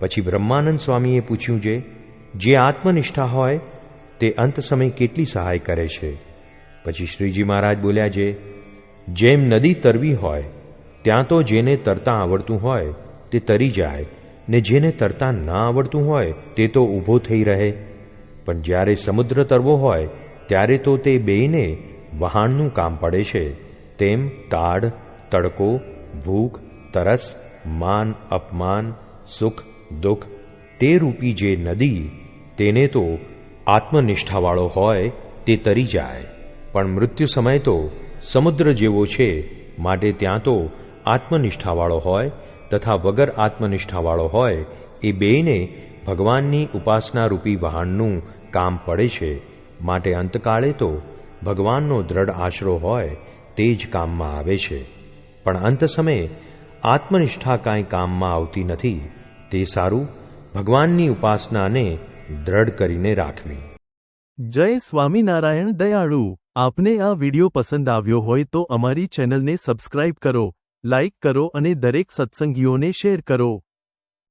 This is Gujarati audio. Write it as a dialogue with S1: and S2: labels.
S1: પછી બ્રહ્માનંદ સ્વામીએ પૂછ્યું છે જે આત્મનિષ્ઠા હોય, તે અંત સમય કેટલી સહાય કરે છે? પછી શ્રીજી મહારાજ બોલ્યા છે જેમ નદી તરવી હોય, ત્યાં તો જેને તરતા આવડતું હોય, તે તરી જાય, ને જેને તરતા ના આવડતું હોય, તે તો ઊભો થઈ રહે. પણ જ્યારે સમુદ્ર તરવો હોય, ત્યારે તો તે બેયને વહાણનું કામ પડે છે. તેમ તાડ, તડકો, ભૂખ, તરસ, માન, અપમાન, સુખ દુઃખ તે રૂપી જે નદી, તેને તો આત્મનિષ્ઠાવાળો હોય તે તરી જાય. પણ મૃત્યુ સમય તો સમુદ્ર જેવો છે, માટે ત્યાં તો આત્મનિષ્ઠાવાળો હોય તથા વગર આત્મનિષ્ઠાવાળો હોય એ બેયને ભગવાનની ઉપાસના રૂપી વહાણનું કામ પડે છે, માટે અંતકાળે તો ભગવાનનો દ્રઢ આશરો હોય તે જ કામમાં આવે છે. પણ અંત સમયે આત્મનિષ્ઠા કાંઈ કામમાં આવતી નથી. તે સારું? ભગવાનની ઉપાસનાને દ્રઢ કરીને રાખવી.
S2: જય સ્વામિનારાયણ દયાળુ. આપને આ વિડિયો પસંદ આવ્યો હોય તો અમારી ચેનલને સબસ્ક્રાઇબ કરો, લાઇક કરો અને દરેક સત્સંગીઓને શેર કરો.